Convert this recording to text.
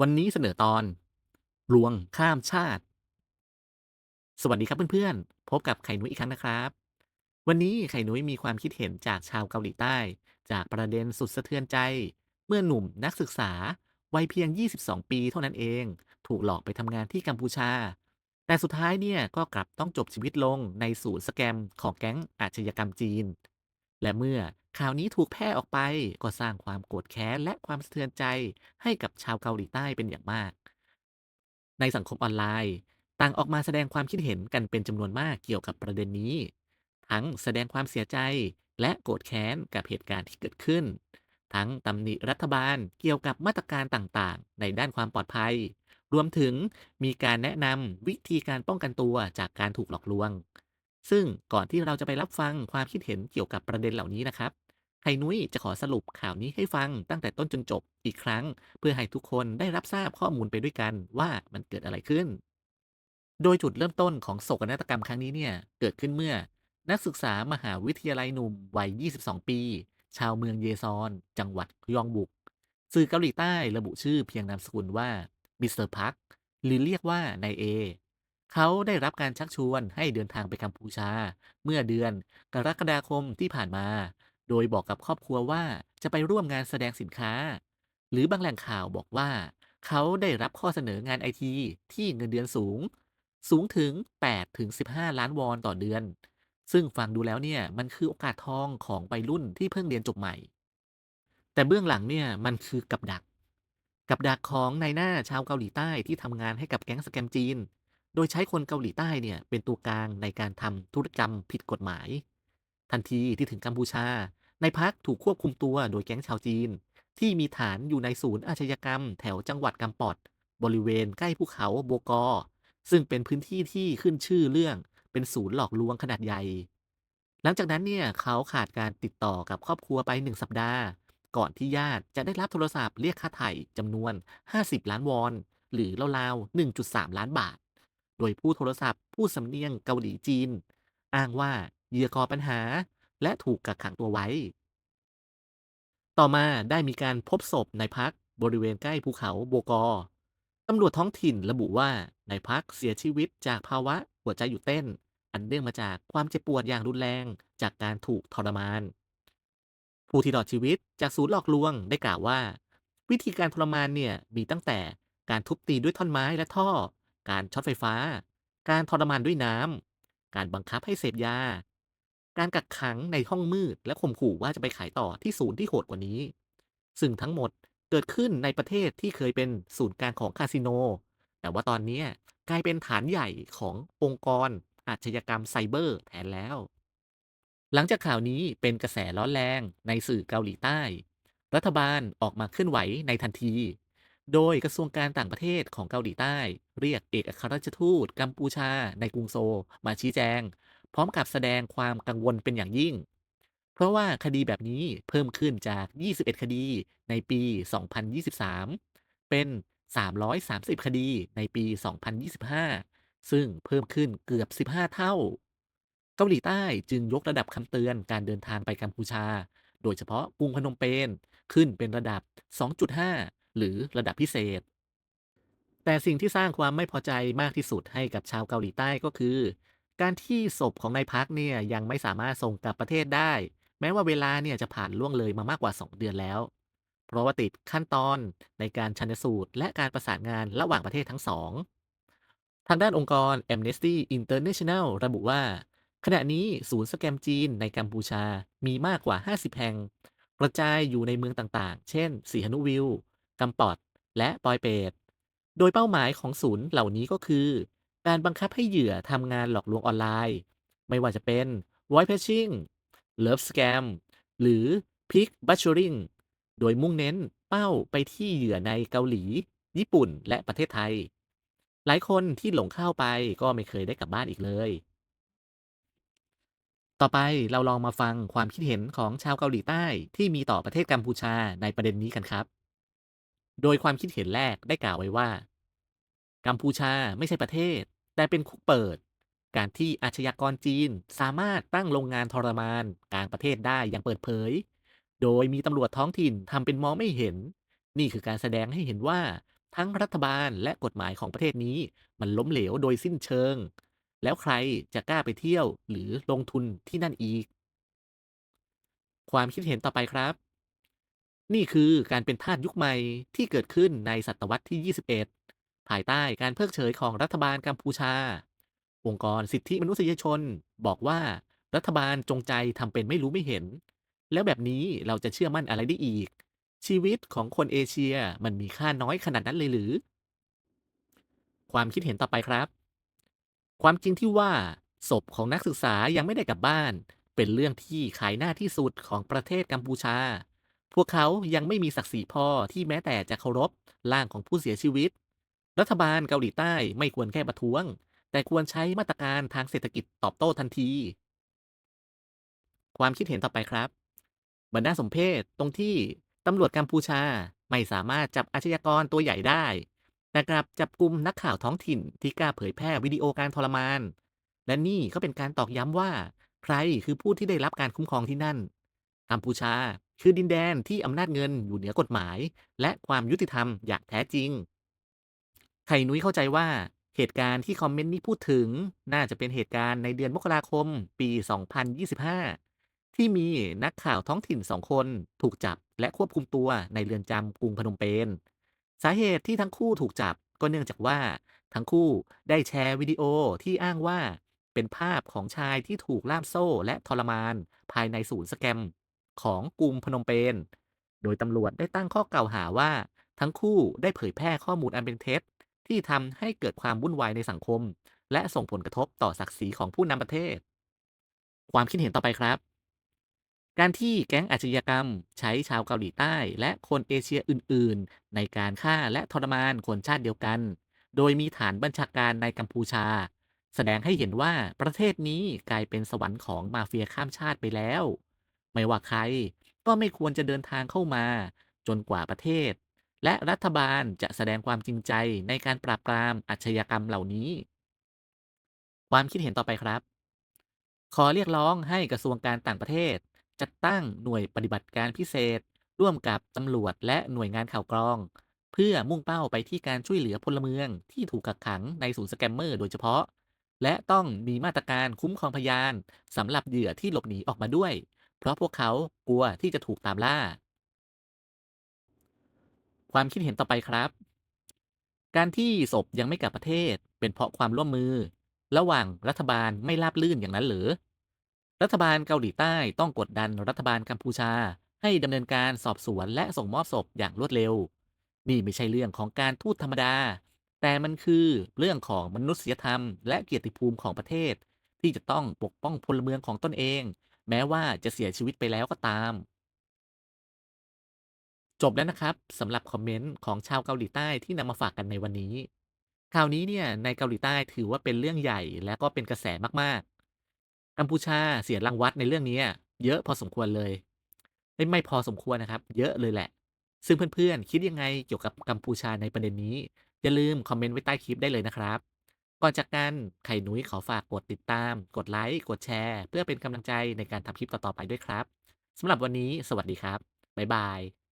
วันนี้เสนอตอน ลวงข้ามชาติ สวัสดีครับเพื่อนๆ พบกับไข่นุ้ยอีกครั้งนะครับ วันนี้ไข่นุ้ยมีความคิดเห็นจากชาวเกาหลีใต้ จากประเด็นสุดสะเทือนใจ เมื่อหนุ่มนักศึกษา วัยเพียง 22 ปีเท่านั้นเอง ถูกหลอกไปทำงานที่กัมพูชา แต่สุดท้ายเนี่ยก็กลับต้องจบชีวิตลงในศูนย์สแกมของแก๊งอาชญากรรมจีน และเมื่อ ข่าวนี้ถูกแพร่ออกไปก็สร้างความโกรธแค้นและความสะเทือนใจให้กับชาวเกาหลีใต้เป็นอย่างมาก ในสังคมออนไลน์ ต่างออกมาแสดงความคิดเห็นกันเป็นจำนวนมากเกี่ยวกับประเด็นนี้ ทั้งแสดงความเสียใจและโกรธแค้นกับเหตุการณ์ที่เกิดขึ้น ทั้งตำหนิรัฐบาลเกี่ยวกับมาตรการต่างๆ ในด้านความปลอดภัย รวมถึงมีการแนะนำวิธีการป้องกันตัวจากการถูกหลอกลวง ซึ่งก่อนที่เราจะไปรับฟังความคิดเห็นเกี่ยวกับประเด็นเหล่านี้นะครับ ไทนุ้ยจะขอสรุปข่าวนี้ให้ฟังตั้งแต่ต้นจนจบอีกครั้ง เพื่อให้ทุกคนได้รับทราบข้อมูลไปด้วยกันว่ามันเกิดอะไรขึ้น โดยจุดเริ่มต้นของโศกนาฏกรรมครั้งนี้เนี่ยเกิดขึ้นเมื่อ นักศึกษามหาวิทยาลัยหนุ่มวัย 22 ปี ชาวเมืองเยซอน จังหวัดยองบุก สื่อเกาหลีใต้ระบุชื่อเพียงนามสกุลว่ามิสเตอร์พักหรือเรียกว่านายเอเขาได้รับการชักชวนให้เดินทางไปกัมพูชา เมื่อเดือนกรกฎาคมที่ผ่านมา โดยบอกกับครอบครัวว่าจะไปร่วมงานแสดงสินค้า หรือบางแหล่งข่าวบอกว่า เขาได้รับข้อเสนองานไอทีที่เงินเดือนสูง สูงถึง 8 ถึง 15 ล้านวอนต่อเดือน ซึ่งฟังดูแล้วเนี่ยมันคือโอกาสทองของวัยรุ่นที่เพิ่งเรียนจบใหม่ แต่เบื้องหลังเนี่ยมันคือกับดัก กับดักของนายหน้าชาวเกาหลีใต้ที่ทำงานให้กับแก๊งสแกมจีน โดยใช้คนเกาหลีใต้เนี่ยเป็นตัวกลางในการทำธุรกรรมผิดกฎหมาย ทันทีที่ถึงกัมพูชา ในพักถูกควบคุมตัวโดยแก๊งชาวจีน ที่มีฐานอยู่ในศูนย์อาชญากรรม แถวจังหวัดกัมปอด บริเวณใกล้ภูเขาโบกอ ซึ่งเป็นพื้นที่ที่ขึ้นชื่อเรื่องเป็นศูนย์หลอกลวงขนาดใหญ่ หลังจากนั้นเนี่ยเขาขาดการติดต่อกับครอบครัวไปหนึ่งสัปดาห์ ก่อนที่ญาติจะได้รับโทรศัพท์เรียกค่าไถ่จำนวน 50 ล้านวอน หรือราวๆ1.3 ล้านบาท โดยผู้โทรศัพท์ผู้สำเนียงเกาหลีจีน อ้างว่า เหยื่อก่อปัญหา และถูกกักขังตัวไว้ ต่อมาได้มีการพบศพนายพักบริเวณใกล้ภูเขาโบกอตำรวจท้องถิ่นระบุว่านายพักเสียชีวิตจากภาวะหัวใจหยุดเต้น อันเนื่องมาจากความเจ็บปวดอย่างรุนแรงจากการถูกทรมาน ผู้ที่รอดชีวิตจากศูนย์หลอกลวงได้กล่าวว่า วิธีการทรมานเนี่ยมีตั้งแต่การทุบตีด้วยท่อนไม้และท่อ การช็อตไฟฟ้า การทรมานด้วยน้ำ การบังคับให้เสพยา การกักขังในห้องมืด และข่มขู่ว่าจะไปขายต่อที่ศูนย์ที่โหดกว่านี้ ซึ่งทั้งหมดเกิดขึ้นในประเทศที่เคยเป็นศูนย์กลางของคาสิโน แต่ว่าตอนนี้กลายเป็นฐานใหญ่ขององค์กร อาชญากรรมไซเบอร์แทนแล้ว หลังจากข่าวนี้เป็นกระแสร้อนแรงในสื่อเกาหลีใต้ รัฐบาลออกมาเคลื่อนไหวในทันที โดยกระทรวงการต่างประเทศของเกาหลีใต้ เรียกเอกอัครราชทูตกัมพูชาในกรุงโซ มาชี้แจง พร้อมกับแสดงความกังวลเป็นอย่างยิ่ง เพราะว่าคดีแบบนี้เพิ่มขึ้นจาก 21 คดีในปี 2023 เป็น 330 คดีในปี 2025 ซึ่งเพิ่มขึ้นเกือบ 15 เท่า เกาหลีใต้จึงยกระดับคำเตือนการเดินทางไปกัมพูชา โดยเฉพาะกรุงพนมเปญขึ้นเป็นระดับ 2.5 หรือระดับพิเศษแต่สิ่งที่สร้างความไม่พอใจมากที่สุดให้กับชาวเกาหลีใต้ก็คือ การที่ศพของนายพักเนี่ยยังไม่สามารถส่งกลับประเทศได้ แม้ว่าเวลาเนี่ยจะผ่านล่วงเลยมามากกว่า 2 เดือนแล้ว เพราะว่าติดขั้นตอนในการชันสูตร และการประสานงานระหว่างประเทศทั้งสองทางด้านองค์กร Amnesty International ระบุว่า ขณะนี้ศูนย์สแกมจีนในกัมพูชามีมากกว่า 50 แห่ง กระจายอยู่ในเมืองต่างๆ เช่นสีหนุวิลกัมปอด และปอยเปต โดยเป้าหมายของศูนย์เหล่านี้ก็คือ การบังคับให้เหยื่อทำงานหลอกลวงออนไลน์ ไม่ว่าจะเป็น voice phishing love scam หรือ pig butchering โดยมุ่งเน้นเป้าไปที่เหยื่อในเกาหลี ญี่ปุ่น และประเทศไทย หลายคนที่หลงเข้าไปก็ไม่เคยได้กลับบ้านอีกเลย ต่อไปเราลองมาฟังความคิดเห็นของชาวเกาหลีใต้ที่มีต่อประเทศกัมพูชาในประเด็นนี้กันครับ โดยความคิดเห็นแรกได้กล่าวไว้ว่า กัมพูชาไม่ใช่ประเทศ แต่เป็นคุกเปิด การที่อาชญากรจีนสามารถตั้งโรงงานทรมานกลางประเทศได้อย่างเปิดเผย โดยมีตำรวจท้องถิ่นทำเป็นมองไม่เห็น นี่คือการแสดงให้เห็นว่าทั้งรัฐบาลและกฎหมายของประเทศนี้มันล้มเหลวโดยสิ้นเชิง แล้วใครจะกล้าไปเที่ยวหรือลงทุนที่นั่นอีก ความคิดเห็นต่อไปครับ นี่คือการเป็นทาสยุคใหม่ที่เกิดขึ้นในศตวรรษที่ 21 ภายใต้การเพิกเฉยของรัฐบาลกัมพูชา องค์กรสิทธิมนุษยชน บอกว่ารัฐบาลจงใจทำเป็นไม่รู้ไม่เห็น แล้วแบบนี้เราจะเชื่อมั่นอะไรได้อีก ชีวิตของคนเอเชียมันมีค่าน้อยขนาดนั้นเลยหรือ ความคิดเห็นต่อไปครับ ความจริงที่ว่าศพของนักศึกษายังไม่ได้กลับบ้าน เป็นเรื่องที่ขายหน้าที่สุดของประเทศกัมพูชา พวกเขายังไม่มีศักดิ์ศรีพอที่แม้แต่จะเคารพร่างของผู้เสียชีวิต รัฐบาลเกาหลีใต้ไม่ควรแค่ประท้วง แต่ควรใช้มาตรการทางเศรษฐกิจตอบโต้ทันที ความคิดเห็นต่อไปครับมันน่าสมเพชตรงที่ตำรวจกัมพูชาไม่สามารถจับอาชญากรตัวใหญ่ได้ แต่กลับจับกลุ่มนักข่าวท้องถิ่นที่กล้าเผยแพร่วิดีโอการทรมาน และนี่ก็เป็นการตอกย้ำว่า ใครคือผู้ที่ได้รับการคุ้มครองที่นั่น กัมพูชาคือดินแดนที่อำนาจเงินอยู่เหนือกฎหมาย และความยุติธรรมอย่างแท้จริง ไข่นุ้ยเข้าใจว่าเหตุการณ์ที่คอมเมนต์นี้พูดถึง น่าจะเป็นเหตุการณ์ในเดือนมกราคมปี 2025 ที่มีนักข่าวท้องถิ่นสองคนถูกจับและควบคุมตัวในเรือนจำกรุงพนมเปญสาเหตุที่ทั้งคู่ถูกจับก็เนื่องจากว่า ทั้งคู่ได้แชร์วิดีโอที่อ้างว่า เป็นภาพของชายที่ถูกล่ามโซ่และทรมาน ภายในศูนย์สแกม ของกรุงพนมเปญโดยตำรวจได้ตั้งข้อกล่าวหาว่า ทั้งคู่ได้เผยแพร่ข้อมูลอันเป็นเท็จ ที่ทำให้เกิดความวุ่นวายในสังคม และส่งผลกระทบต่อศักดิ์ศรีของผู้นำประเทศ ความคิดเห็นต่อไปครับ การที่แก๊งอาชญากรรม ใช้ชาวเกาหลีใต้ และคนเอเชียอื่น ๆ ในการฆ่าและทรมานคนชาติเดียวกัน โดยมีฐานบัญชาการในกัมพูชา แสดงให้เห็นว่าประเทศนี้กลายเป็นสวรรค์ของมาเฟียข้ามชาติไปแล้ว ไม่ว่าใครก็ไม่ควรจะเดินทางเข้ามา จนกว่าประเทศ และรัฐบาลจะแสดงความจริงใจในการปราบปรามอาชญากรรมเหล่านี้ ความคิดเห็นต่อไปครับ ขอเรียกร้องให้กระทรวงการต่างประเทศ จัดตั้งหน่วยปฏิบัติการพิเศษ ร่วมกับตำรวจและหน่วยงานข่าวกรอง เพื่อมุ่งเป้าไปที่การช่วยเหลือพลเมืองที่ถูกกักขังในศูนย์สแกมเมอร์โดยเฉพาะ และต้องมีมาตรการคุ้มครองพยานสำหรับเหยื่อที่หลบหนีออกมาด้วย เพราะพวกเขากลัวที่จะถูกตามล่า ความคิดเห็นต่อไปครับ การที่ศพยังไม่กลับประเทศ เป็นเพราะความร่วมมือ ระหว่างรัฐบาลไม่ราบรื่นอย่างนั้นหรือ รัฐบาลเกาหลีใต้ต้องกดดันรัฐบาลกัมพูชา ให้ดำเนินการสอบสวนและส่งมอบศพอย่างรวดเร็ว นี่ไม่ใช่เรื่องของการทูตธรรมดา แต่มันคือเรื่องของมนุษยธรรม และเกียรติภูมิของประเทศ ที่จะต้องปกป้องพลเมืองของตนเอง แม้ว่าจะเสียชีวิตไปแล้วก็ตาม จบแล้วนะครับสำหรับคอมเมนต์ของชาวเกาหลีใต้ที่นำมาฝากกันในวันนี้ คราวนี้เนี่ยในเกาหลีใต้ถือว่าเป็นเรื่องใหญ่และก็เป็นกระแสมากๆ กัมพูชาเสียรางวัลในเรื่องนี้เยอะพอสมควรเลย ไม่ไม่พอสมควรนะครับ เยอะเลยแหละ ซึ่งเพื่อนๆ คิดยังไงเกี่ยวกับกัมพูชาในประเด็นนี้ อย่าลืมคอมเมนต์ไว้ใต้คลิปได้เลยนะครับ ก่อนจากกันไข่นุ้ยขอฝากกดติดตาม กดไลค์กดแชร์ เพื่อเป็นกำลังใจในการทำคลิปต่อๆไปด้วยครับสำหรับวันนี้ สวัสดีครับบ๊ายบาย